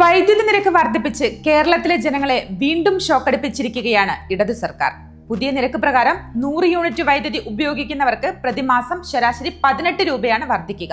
വൈദ്യുതി നിരക്ക് വർദ്ധിപ്പിച്ച് കേരളത്തിലെ ജനങ്ങളെ വീണ്ടും ഷോക്കടിപ്പിച്ചിരിക്കുകയാണ് ഇടതു സർക്കാർ. പുതിയ നിരക്ക് പ്രകാരം നൂറ് യൂണിറ്റ് വൈദ്യുതി ഉപയോഗിക്കുന്നവർക്ക് പ്രതിമാസം ശരാശരി പതിനെട്ട് രൂപയാണ് വർദ്ധിക്കുക.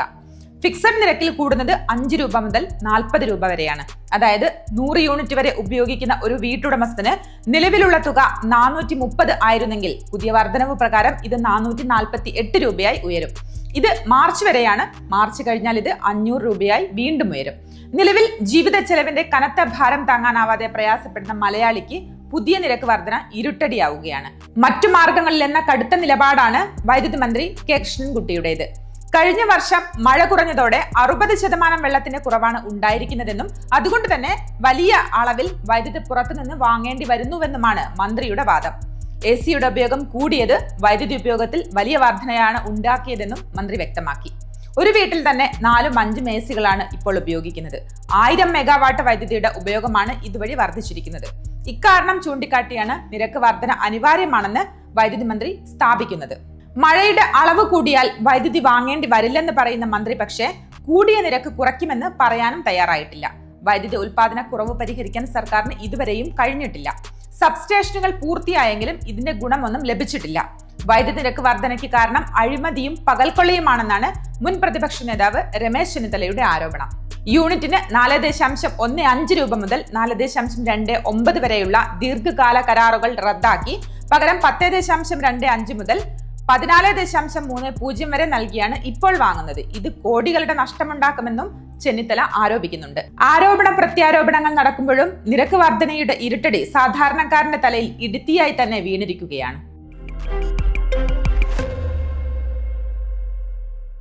ഫിക്സഡ് നിരക്കിൽ കൂടുന്നത് അഞ്ച് രൂപ മുതൽ നാൽപ്പത് രൂപ വരെയാണ്. അതായത് നൂറ് യൂണിറ്റ് വരെ ഉപയോഗിക്കുന്ന ഒരു വീട്ടുടമസ്ഥന് നിലവിലുള്ള തുക നാനൂറ്റി മുപ്പത് ആയിരുന്നെങ്കിൽ പുതിയ വർധനവ് പ്രകാരം ഇത് നാനൂറ്റി നാൽപ്പത്തി എട്ട് രൂപയായി ഉയരും. ഇത് മാർച്ച് വരെയാണ്. മാർച്ച് കഴിഞ്ഞാൽ ഇത് അഞ്ഞൂറ് രൂപയായി വീണ്ടും ഉയരും. നിലവിൽ ജീവിത ചെലവിന്റെ കനത്ത ഭാരം താങ്ങാനാവാതെ പ്രയാസപ്പെടുന്ന മലയാളിക്ക് പുതിയ നിരക്ക് വർധന ഇരുട്ടടിയാവുകയാണ്. മറ്റു മാർഗങ്ങളിൽ എന്ന കടുത്ത നിലപാടാണ് വൈദ്യുതി മന്ത്രി കെ കൃഷ്ണൻകുട്ടിയുടേത്. കഴിഞ്ഞ വർഷം മഴ കുറഞ്ഞതോടെ അറുപത് ശതമാനം വെള്ളത്തിന്റെ കുറവാണ് ഉണ്ടായിരിക്കുന്നതെന്നും അതുകൊണ്ട് തന്നെ വലിയ അളവിൽ വൈദ്യുതി പുറത്തുനിന്ന് വാങ്ങേണ്ടി വരുന്നുവെന്നുമാണ് മന്ത്രിയുടെ വാദം. എ സിയുടെ ഉപയോഗം കൂടിയത് വൈദ്യുതി ഉപയോഗത്തിൽ വലിയ വർധനയാണ് ഉണ്ടാക്കിയതെന്നും മന്ത്രി വ്യക്തമാക്കി. ഒരു വീട്ടിൽ തന്നെ നാലും അഞ്ചും എ സികളാണ് ഇപ്പോൾ ഉപയോഗിക്കുന്നത്. ആയിരം മെഗാവാട്ട് വൈദ്യുതിയുടെ ഉപയോഗമാണ് ഇതുവഴി വർദ്ധിച്ചിരിക്കുന്നത്. ഇക്കാരണം ചൂണ്ടിക്കാട്ടിയാണ് നിരക്ക് വർധന അനിവാര്യമാണെന്ന് വൈദ്യുതി മന്ത്രി സ്ഥാപിക്കുന്നത്. മഴയുടെ അളവ് കൂടിയാൽ വൈദ്യുതി വാങ്ങേണ്ടി വരില്ലെന്ന് പറയുന്ന മന്ത്രി പക്ഷേ കൂടിയ നിരക്ക് കുറയ്ക്കുമെന്ന് പറയാനും തയ്യാറായിട്ടില്ല. വൈദ്യുതി ഉൽപാദന കുറവ് പരിഹരിക്കാൻ സർക്കാരിന് ഇതുവരെയും കഴിഞ്ഞിട്ടില്ല. സബ്സ്റ്റേഷനുകൾ പൂർത്തിയായെങ്കിലും ഇതിന്റെ ഗുണമൊന്നും ലഭിച്ചിട്ടില്ല. വൈദ്യുതി നിരക്ക് വർധനയ്ക്ക് കാരണം അഴിമതിയും പകൽക്കൊള്ളിയുമാണെന്നാണ് മുൻ പ്രതിപക്ഷ നേതാവ് രമേശ് ചെന്നിത്തലയുടെ ആരോപണം. യൂണിറ്റിന് നാല് ദശാംശം ഒന്ന് അഞ്ച് രൂപ മുതൽ നാല് ദശാംശം രണ്ട് ഒമ്പത് വരെയുള്ള ദീർഘകാല കരാറുകൾ റദ്ദാക്കി. പകരം പത്ത് ദശാംശം രണ്ട് അഞ്ച് മുതൽ പതിനാല് ദശാംശം മൂന്ന് പൂജ്യം വരെ നൽകിയാണ് ഇപ്പോൾ വാങ്ങുന്നത്. ഇത് കോടികളുടെ നഷ്ടമുണ്ടാക്കുമെന്നും ചെന്നിത്തല ആരോപിക്കുന്നുണ്ട്. ആരോപണ പ്രത്യാരോപണങ്ങൾ നടക്കുമ്പോഴും നിരക്ക് വർധനയുടെ ഇരുട്ടടി സാധാരണക്കാരന്റെ തലയിൽ ഇടുത്തിയായി തന്നെ വീണിരിക്കുകയാണ്.